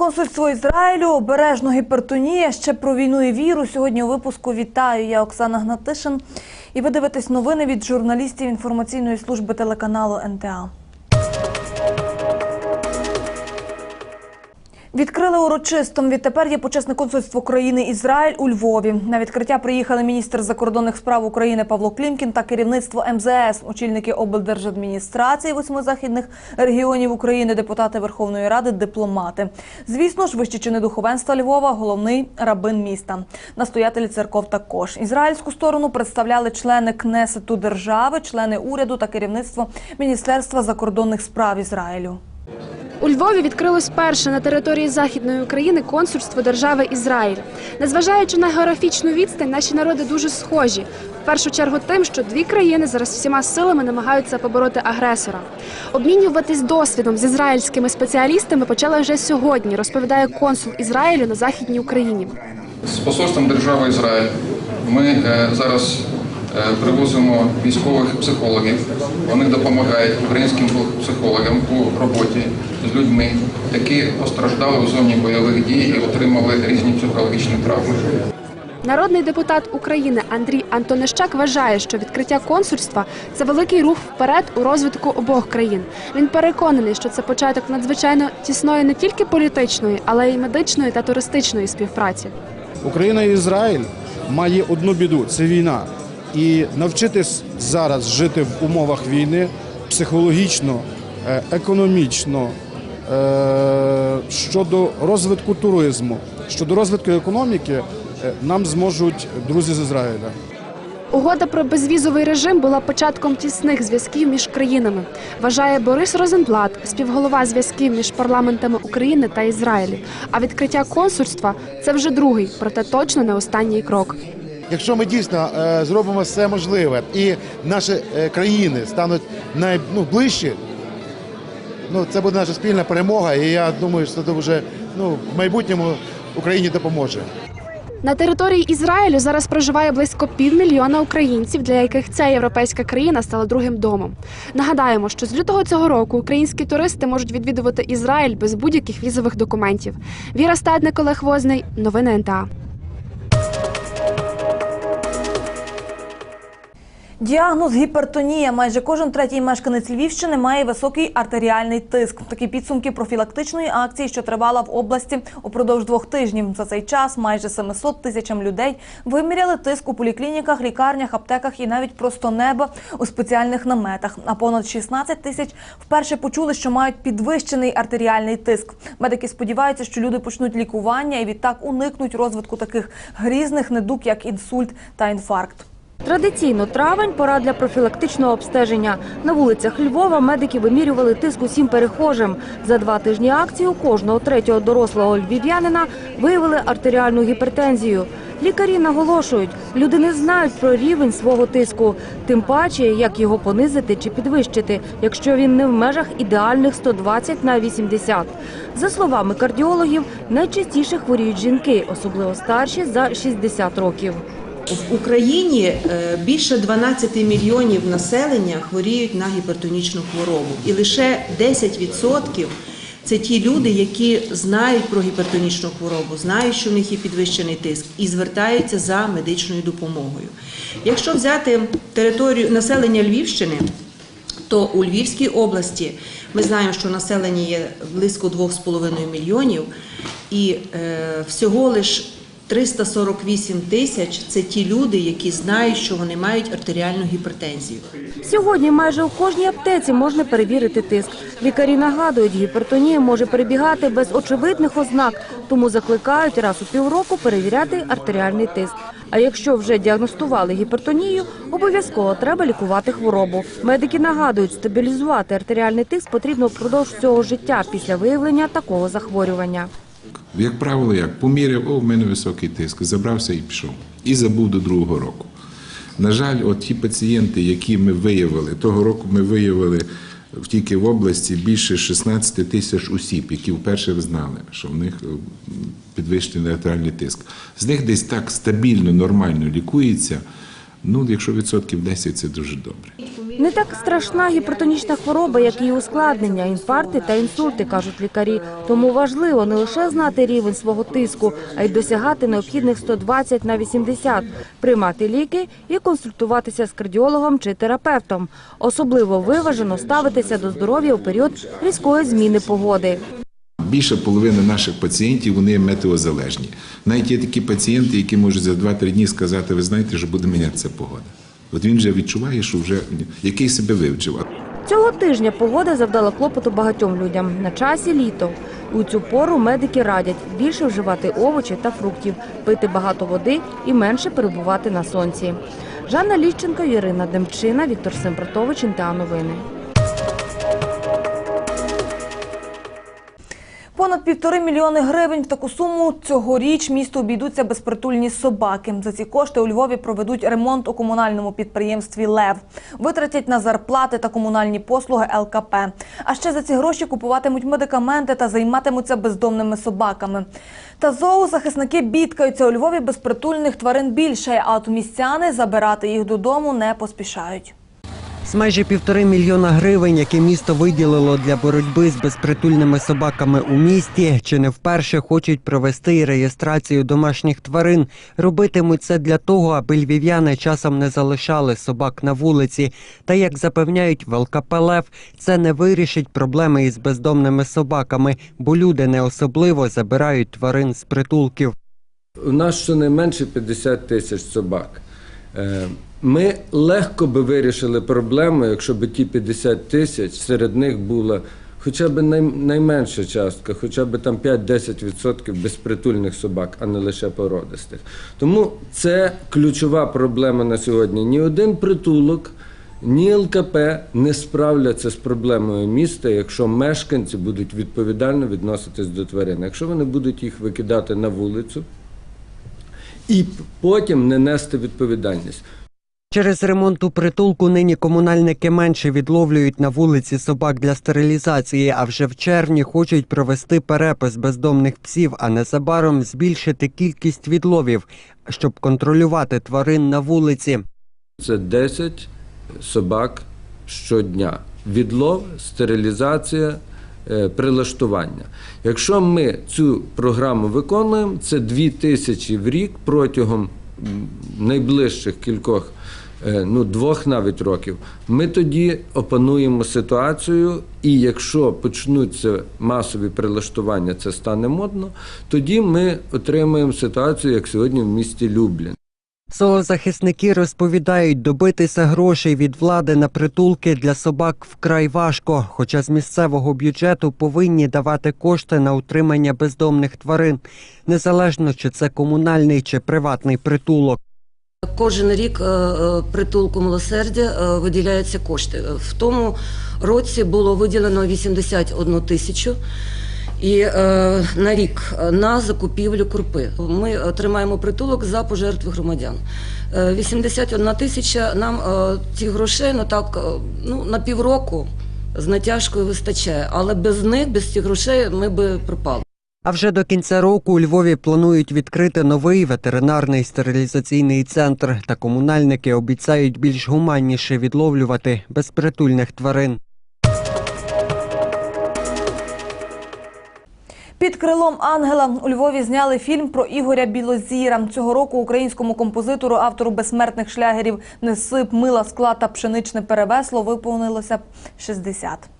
консульство Ізраїлю, обережно гіпертонія, ще про війну і віру. Сьогодні у випуску вітаю. Я Оксана Гнатишин. І ви дивитесь новини від журналістів інформаційної служби телеканалу НТА. Відкрили урочисто. Відтепер є почесне консульство країни Ізраїль у Львові. На відкриття приїхали міністр закордонних справ України Павло Клімкін та керівництво МЗС, очільники облдержадміністрації восьми західних регіонів України, депутати Верховної Ради, дипломати. Звісно ж, вищі чини духовенства Львова, головний рабин міста, настоятелі церков також. Ізраїльську сторону представляли члени Кнесету держави, члени уряду та керівництво Міністерства закордонних справ Ізраїлю. У Львові відкрилось перше на території Західної України консульство держави Ізраїль. Незважаючи на географічну відстань, наші народи дуже схожі. В першу чергу тим, що дві країни зараз всіма силами намагаються побороти агресора. Обмінюватись досвідом з ізраїльськими спеціалістами почали вже сьогодні, розповідає консул Ізраїлю на Західній Україні. З посольством держави Ізраїль ми е, зараз привозимо військових психологів. Вони допомагають українським психологам у роботі з людьми, які постраждали у зоні бойових дій і отримали різні психологічні травми. Народний депутат України Андрій Антонищак вважає, що відкриття консульства це великий рух вперед у розвитку обох країн. Він переконаний, що це початок надзвичайно тісної не тільки політичної, але й медичної та туристичної співпраці. Україна і Ізраїль має одну біду це війна. І навчитись зараз жити в умовах війни психологічно, е, економічно, е, щодо розвитку туризму, щодо розвитку економіки, е, нам зможуть друзі з Ізраїля. Угода про безвізовий режим була початком тісних зв'язків між країнами. Вважає Борис Розенблат, співголова зв'язків між парламентами України та Ізраїлю. А відкриття консульства це вже другий, проте точно не останній крок. Якщо ми дійсно е, зробимо все можливе і наші е, країни стануть най, ну, ну, це буде наша спільна перемога, і я думаю, що це вже ну, в майбутньому Україні допоможе. На території Ізраїлю зараз проживає близько півмільйона українців, для яких ця європейська країна стала другим домом. Нагадаємо, що з лютого цього року українські туристи можуть відвідувати Ізраїль без будь-яких візових документів. Віра Стадник, Олег Возний, новини НТА. Діагноз гіпертонія. Майже кожен третій мешканець Львівщини має високий артеріальний тиск. Такі підсумки профілактичної акції, що тривала в області упродовж двох тижнів. За цей час майже 700 тисячам людей виміряли тиск у поліклініках, лікарнях, аптеках і навіть просто неба у спеціальних наметах. А понад 16 тисяч вперше почули, що мають підвищений артеріальний тиск. Медики сподіваються, що люди почнуть лікування і відтак уникнуть розвитку таких грізних недуг, як інсульт та інфаркт. Традиційно травень пора для профілактичного обстеження. На вулицях Львова медики вимірювали тиск усім перехожим. За два тижні акції у кожного третього дорослого львів'янина виявили артеріальну гіпертензію. Лікарі наголошують, люди не знають про рівень свого тиску, тим паче, як його понизити чи підвищити, якщо він не в межах ідеальних 120 на 80. За словами кардіологів, найчастіше хворіють жінки, особливо старші за 60 років. В Україні е, більше 12 мільйонів населення хворіють на гіпертонічну хворобу, і лише 10% це ті люди, які знають про гіпертонічну хворобу, знають, що в них є підвищений тиск, і звертаються за медичною допомогою. Якщо взяти територію населення Львівщини, то у Львівській області ми знаємо, що населення є близько 2,5 мільйонів, і е, всього лиш 348 тисяч це ті люди, які знають, що вони мають артеріальну гіпертензію. Сьогодні майже у кожній аптеці можна перевірити тиск. Лікарі нагадують, гіпертонія може перебігати без очевидних ознак, тому закликають раз у півроку перевіряти артеріальний тиск. А якщо вже діагностували гіпертонію, обов'язково треба лікувати хворобу. Медики нагадують, стабілізувати артеріальний тиск потрібно впродовж всього життя після виявлення такого захворювання. Як правило, як поміряв, о, в мене високий тиск, забрався і пішов. І забув до другого року. На жаль, от ті пацієнти, які ми виявили, того року ми виявили в- тільки в області більше 16 тисяч осіб, які вперше знали, що в них е, підвищений артеріальний тиск. З них десь так стабільно, нормально лікується. Ну, якщо відсотків 10, це дуже добре. Не так страшна гіпертонічна хвороба, як її ускладнення, інфаркти та інсульти, кажуть лікарі. Тому важливо не лише знати рівень свого тиску, а й досягати необхідних 120 на 80, приймати ліки і консультуватися з кардіологом чи терапевтом. Особливо виважено ставитися до здоров'я у період різкої зміни погоди. Більша половина наших пацієнтів вони метеозалежні. Навіть є такі пацієнти, які можуть за 2-3 дні сказати, ви знаєте, що буде мінятися погода. От він вже відчуває, що вже який себе вивчив. Цього тижня погода завдала клопоту багатьом людям. На часі літо. У цю пору медики радять більше вживати овочі та фруктів, пити багато води і менше перебувати на сонці. Жанна Ліщенко, Ірина Демчина, Віктор Семпратович, Інтеа Новини. Понад півтори мільйони гривень в таку суму цьогоріч місту обійдуться безпритульні собаки. За ці кошти у Львові проведуть ремонт у комунальному підприємстві Лев. Витратять на зарплати та комунальні послуги ЛКП. А ще за ці гроші купуватимуть медикаменти та займатимуться бездомними собаками. Та зоозахисники бідкаються у Львові безпритульних тварин більше, а от містяни забирати їх додому не поспішають. З майже півтори мільйона гривень, які місто виділило для боротьби з безпритульними собаками у місті, чи не вперше хочуть провести і реєстрацію домашніх тварин. Робитимуть це для того, аби львів'яни часом не залишали собак на вулиці. Та як запевняють в ЛКП «Лев», це не вирішить проблеми із бездомними собаками, бо люди не особливо забирають тварин з притулків. У нас щонайменше 50 тисяч собак. Ми легко би вирішили проблему, якщо б ті 50 тисяч серед них була хоча б найменша частка, хоча б там 5-10% безпритульних собак, а не лише породистих. Тому це ключова проблема на сьогодні. Ні один притулок. Ні ЛКП не справляться з проблемою міста, якщо мешканці будуть відповідально відноситись до тварин. Якщо вони будуть їх викидати на вулицю, і потім не нести відповідальність. Через ремонт у притулку нині комунальники менше відловлюють на вулиці собак для стерилізації, а вже в червні хочуть провести перепис бездомних псів, а незабаром збільшити кількість відловів, щоб контролювати тварин на вулиці. Це 10 собак щодня. Відлов, стерилізація, е, прилаштування. Якщо ми цю програму виконуємо, це 2 тисячі в рік протягом найближчих кількох, ну двох навіть років. Ми тоді опануємо ситуацію, і якщо почнуться масові прилаштування, це стане модно, тоді ми отримаємо ситуацію, як сьогодні в місті Люблін. Зоозахисники розповідають, добитися грошей від влади на притулки для собак вкрай важко, хоча з місцевого бюджету повинні давати кошти на утримання бездомних тварин, незалежно чи це комунальний чи приватний притулок. Кожен рік е, е, притулку милосердя е, виділяються кошти. В тому році було виділено 81 тисячу. І на рік на закупівлю крупи ми тримаємо притулок за пожертви громадян. Е, 81 тисяча нам цих грошей ну так ну на півроку з натяжкою вистачає, але без них, без цих грошей, ми би пропали. А вже до кінця року у Львові планують відкрити новий ветеринарний стерилізаційний центр, та комунальники обіцяють більш гуманніше відловлювати безпритульних тварин. Під крилом ангела у Львові зняли фільм про Ігоря Білозіра. Цього року українському композитору, автору безсмертних шлягерів Несип, мила скла та пшеничне перевесло виповнилося 60.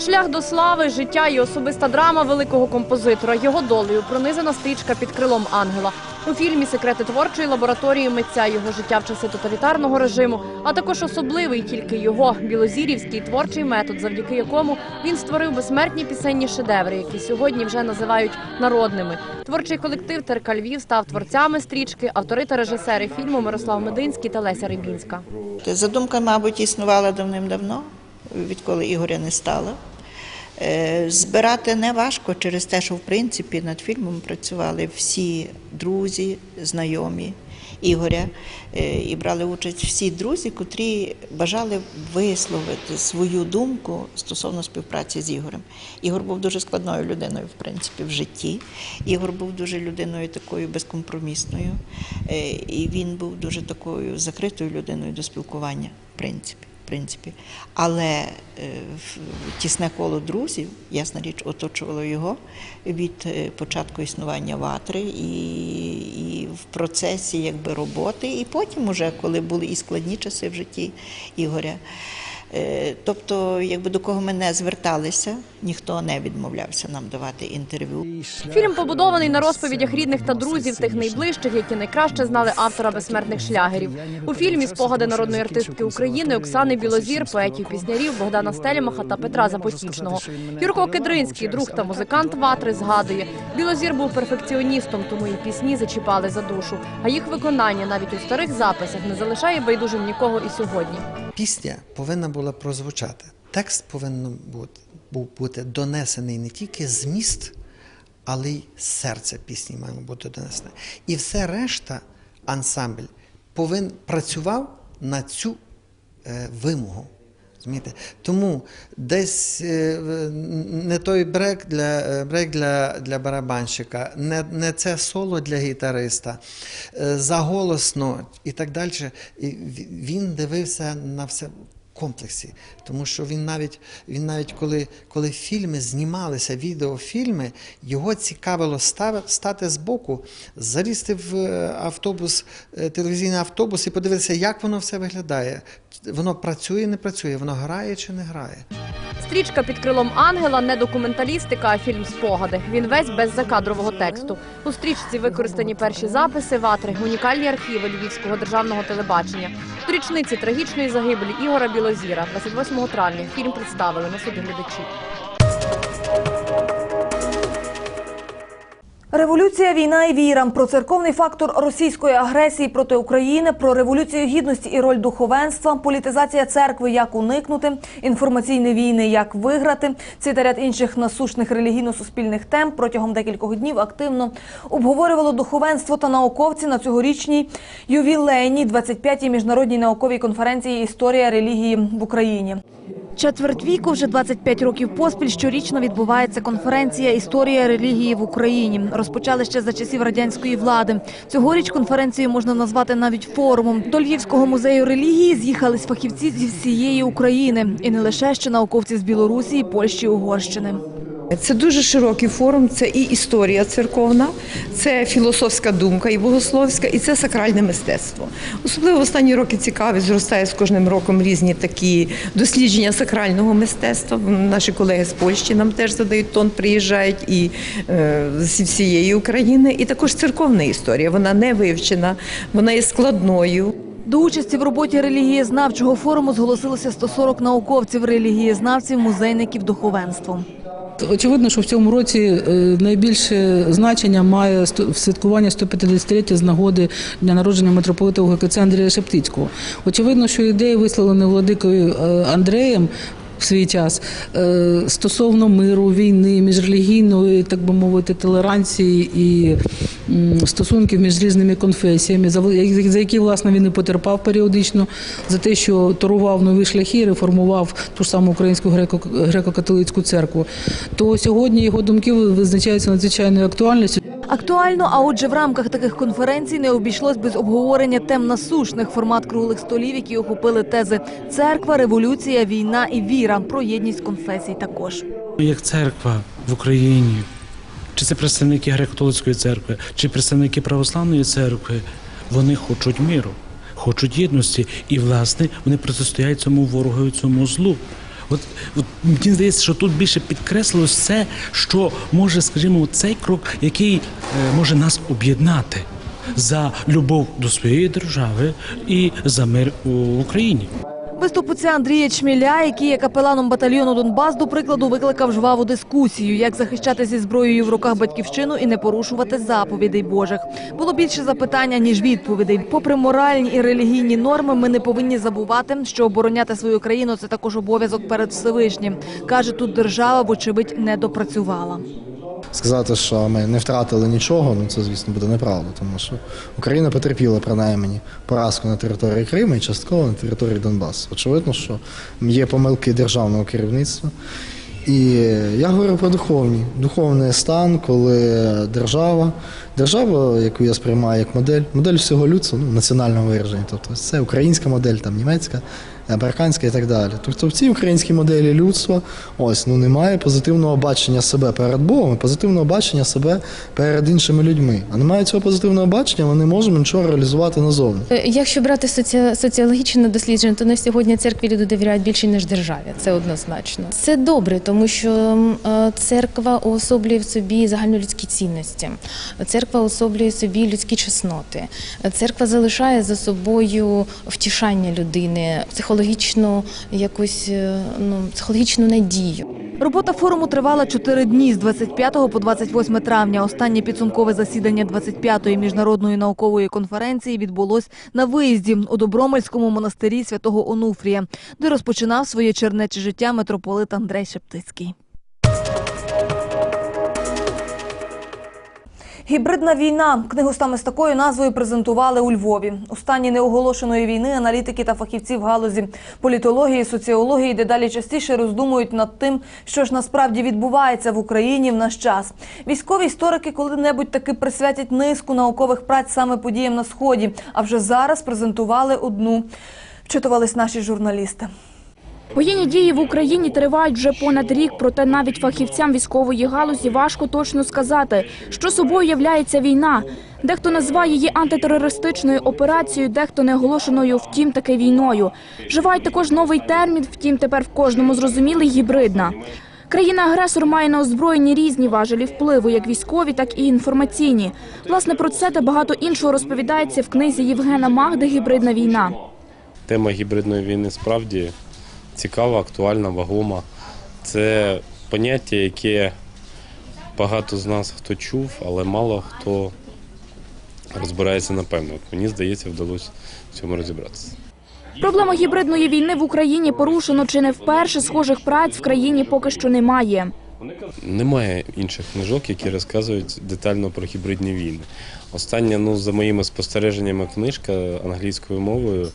Шлях до слави, життя і особиста драма великого композитора. Його долею пронизана стичка під крилом ангела. У фільмі Секрети творчої лабораторії митця його життя в часи тоталітарного режиму, а також особливий тільки його білозірівський творчий метод, завдяки якому він створив безсмертні пісенні шедеври, які сьогодні вже називають народними. Творчий колектив Терка Львів став творцями стрічки, автори та режисери фільму Мирослав Мединський та Леся Рибінська. Задумка, мабуть, існувала давним-давно, відколи Ігоря не стало. Е, Збирати не важко через те, що в принципі над фільмом працювали всі друзі, знайомі Ігоря, Е, і брали участь всі друзі, котрі бажали висловити свою думку стосовно співпраці з Ігорем. Ігор був дуже складною людиною, в принципі, в житті. Ігор був дуже людиною такою безкомпромісною, Е, і він був дуже такою закритою людиною до спілкування, в принципі. Принципі. Але е, тісне коло друзів, ясна річ, оточувало його від е, початку існування ватри і, і в процесі якби, роботи, і потім, уже, коли були і складні часи в житті Ігоря. Е, Тобто, якби до кого ми не зверталися, ніхто не відмовлявся нам давати інтерв'ю. Фільм побудований на розповідях рідних та друзів тих найближчих, які найкраще знали автора безсмертних шлягерів. У фільмі спогади народної артистки України Оксани Білозір, поетів піснярів Богдана Стелімаха та Петра Запотічного. Юрко Кедринський, друг та музикант Ватри, згадує, Білозір був перфекціоністом, тому і пісні зачіпали за душу. А їх виконання навіть у старих записах не залишає байдужим нікого і сьогодні. Пісня повинна була прозвучати. Текст повинен бути, був бути донесений не тільки зміст, але й серце пісні має бути донесене. І все решта, ансамбль, повинен працював на цю е, вимогу. Розумієте? Тому десь е, не той брек для, е, брек для, для барабанщика, не, не це соло для гітариста, е, заголосно і так далі. І він дивився на все в комплексі. Тому що він навіть, він навіть коли, коли фільми знімалися, відеофільми, його цікавило стати збоку, залізти в автобус, телевізійний автобус і подивитися, як воно все виглядає. Воно працює, не працює, воно грає чи не грає. Стрічка під крилом ангела не документалістика, а фільм спогади. Він весь без закадрового тексту. У стрічці використані перші записи ватри, унікальні архіви Львівського державного телебачення. До річниці трагічної загибелі Ігора Білозіра 28 травня фільм представили на суді глядачі. Революція, війна і віра про церковний фактор російської агресії проти України, про революцію гідності і роль духовенства, політизація церкви, як уникнути, інформаційні війни, як виграти. Ці та ряд інших насущних релігійно-суспільних тем протягом декількох днів активно обговорювало духовенство та науковці на цьогорічній ювілейній 25-й міжнародній науковій конференції Історія релігії в Україні. Четверть віку, вже 25 років поспіль, щорічно відбувається конференція Історія релігії в Україні. Розпочали ще за часів радянської влади. Цьогоріч конференцію можна назвати навіть форумом. До Львівського музею релігії з'їхались фахівці зі всієї України, і не лише ще науковці з Білорусі, Польщі, Угорщини. Це дуже широкий форум. Це і історія церковна, це філософська думка, і богословська, і це сакральне мистецтво. Особливо в останні роки цікавість зростає з кожним роком різні такі дослідження сакрального мистецтва. Наші колеги з Польщі нам теж задають тон, приїжджають і е, зі всієї України. І також церковна історія. Вона не вивчена, вона є складною. До участі в роботі релігієзнавчого форуму зголосилося 140 науковців, релігієзнавців, музейників, духовенством. Очевидно, що в цьому році е, найбільше значення має святкування 150-ліття з нагоди дня народження митрополита УГКЦ Андрія Шептицького. Очевидно, що ідеї, висловлені владикою е, Андреєм. В свій час. Е, стосовно миру, війни, міжрелігійної, так би мовити, толеранції і стосунків між різними конфесіями, за, які власне він і потерпав періодично, за те, що торував нові шляхи, реформував ту ж саму українську греко- греко-католицьку церкву, то сьогодні його думки визначаються надзвичайною актуальністю. Актуально, а отже, в рамках таких конференцій не обійшлось без обговорення тем насущних формат круглих столів, які охопили тези. Церква, революція, війна і віра про єдність конфесій. Також Як церква в Україні, чи це представники греко-католицької церкви, чи представники православної церкви, вони хочуть миру, хочуть єдності, і власне вони протистоять цьому ворогові, цьому злу. От, от мені здається, що тут більше підкреслилось це, що може, скажімо, цей крок, який е, може нас об'єднати за любов до своєї держави і за мир у Україні. Виступ отця Андрія Чміля, який є капеланом батальйону Донбас, до прикладу, викликав жваву дискусію, як захищати зі зброєю в руках батьківщину і не порушувати заповідей Божих. Було більше запитання ніж відповідей. Попри моральні і релігійні норми, ми не повинні забувати, що обороняти свою країну це також обов'язок перед Всевишнім. каже, тут держава, вочевидь, не допрацювала. Сказати, що ми не втратили нічого, ну це звісно буде неправда, тому що Україна потерпіла принаймні поразку на території Криму і частково на території Донбасу. Очевидно, що є помилки державного керівництва. І я говорю про духовні, духовний стан, коли держава Держава, яку я сприймаю як модель, модель всього людства, ну, національного вираження. Тобто це українська модель, там німецька, американська і так далі. Тобто в цій українській моделі людства ось ну немає позитивного бачення себе перед Богом, позитивного бачення себе перед іншими людьми. А немає цього позитивного бачення, ми не можемо нічого реалізувати назовні. Е, Якщо брати соці- соціологічне дослідження, то на сьогодні церкві люди довіряють більше ніж державі. Це однозначно. Це добре, тому що е, церква уособлює в собі загальнолюдські цінності. Церква уособлює в собі людські чесноти. Церква залишає за собою втішання людини, психологічну якусь е, ну психологічну надію. Робота форуму тривала чотири дні з 25 по 28 травня. Останнє підсумкове засідання 25-ї міжнародної наукової конференції відбулось на виїзді у Добромельському монастирі святого Онуфрія, де розпочинав своє чернече життя митрополит Андрей Шептицький. Гібридна війна. Книгу саме з такою назвою презентували у Львові. У стані неоголошеної війни аналітики та фахівці в галузі політології, соціології дедалі частіше роздумують над тим, що ж насправді відбувається в Україні в наш час. Військові історики коли-небудь таки присвятять низку наукових праць саме подіям на сході. А вже зараз презентували одну. Вчитувались наші журналісти. Воєнні дії в Україні тривають вже понад рік, проте навіть фахівцям військової галузі важко точно сказати, що собою являється війна. Дехто називає її антитерористичною операцією, дехто неоголошеною, втім таки війною. Вживають також новий термін, втім тепер в кожному зрозумілий гібридна. Країна-агресор має на озброєнні різні важелі впливу, як військові, так і інформаційні. Власне, про це та багато іншого розповідається в книзі Євгена Магди «Гібридна війна». Тема гібридної війни справді цікава, актуальна, вагома. Це поняття, яке багато з нас хто чув, але мало хто розбирається напевно. От мені здається, вдалося в цьому розібратися. Проблему гібридної війни в Україні порушено чи не вперше схожих праць в країні поки що немає. Немає інших книжок, які розказують детально про гібридні війни. Остання, ну, за моїми спостереженнями, книжка англійською мовою,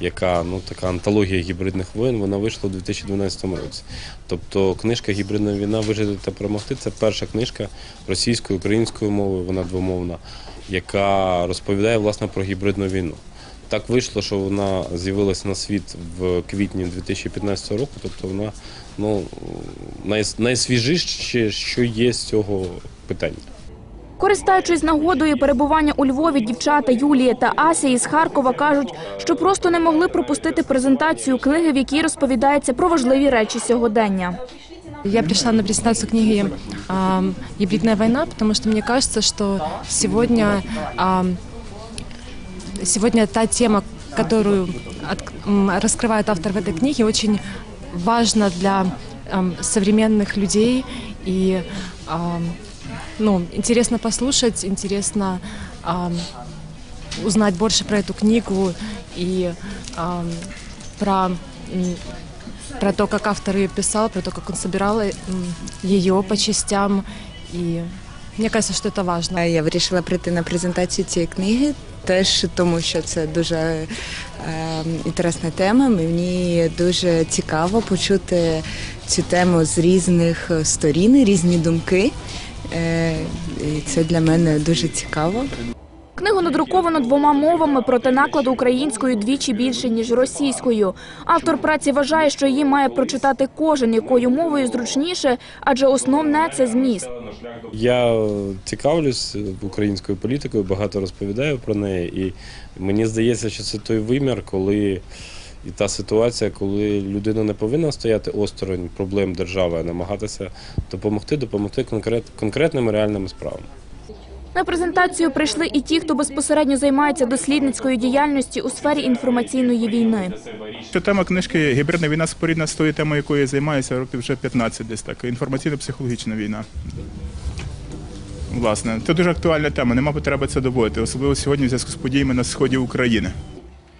яка ну така антологія гібридних воєн, вона вийшла у 2012 році. Тобто книжка Гібридна війна вижити та перемогти це перша книжка російською, українською мовою, вона двомовна, яка розповідає власне про гібридну війну. Так вийшло, що вона з'явилася на світ в квітні 2015 року, тобто вона ну, най- найсвіжіше, що є з цього питання. Користаючись нагодою перебування у Львові, дівчата Юлія та Ася із Харкова кажуть, що просто не могли пропустити презентацію книги, в якій розповідається про важливі речі сьогодення. Я пришла на презентацию книги ам, «Гибридная война», потому что мне кажется, что сегодня, ам, сегодня та тема, которую от- м, раскрывает автор в этой книге, очень важна для ам, современных людей. И ам, ну, интересно послушать, интересно ам, узнать больше про эту книгу и ам, про м, про то, как автор ее писал, про то, как он собирал м, ее по частям. И мне кажется, что это важно. Я вирішила прийти на презентацію цієї книги, теж тому, що це дуже е, інтересна тема. Мені дуже цікаво почути цю тему з різних сторін, різні думки. Е, і це для мене дуже цікаво. Книгу надруковано двома мовами, проте накладу українською двічі більше, ніж російською. Автор праці вважає, що її має прочитати кожен, якою мовою зручніше, адже основне це зміст. Я цікавлюсь українською політикою, багато розповідаю про неї, і мені здається, що це той вимір, коли і та ситуація, коли людина не повинна стояти осторонь проблем держави, а намагатися допомогти, допомогти конкрет, конкретними реальними справами. На презентацію прийшли і ті, хто безпосередньо займається дослідницькою діяльністю у сфері інформаційної війни. Що тема книжки Гібридна війна спорідна з тою темою, якою я займаюся років вже 15 десь так. Інформаційно-психологічна війна. Власне, це дуже актуальна тема, нема потреби це доводити, особливо сьогодні в зв'язку з подіями на сході України.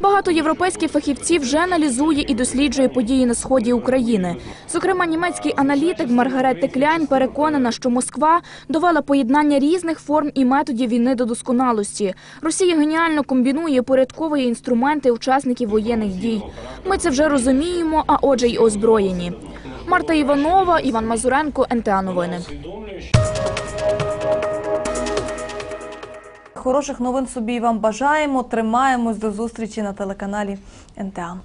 Багато європейських фахівців вже аналізує і досліджує події на сході України. Зокрема, німецький аналітик Маргаретти Кляйн переконана, що Москва довела поєднання різних форм і методів війни до досконалості. Росія геніально комбінує і порядковує інструменти учасників воєнних дій. Ми це вже розуміємо, а отже, й озброєні. Марта Іванова, Іван Мазуренко, НТА Новини. Хороших новин собі вам бажаємо. Тримаємось до зустрічі на телеканалі НТА.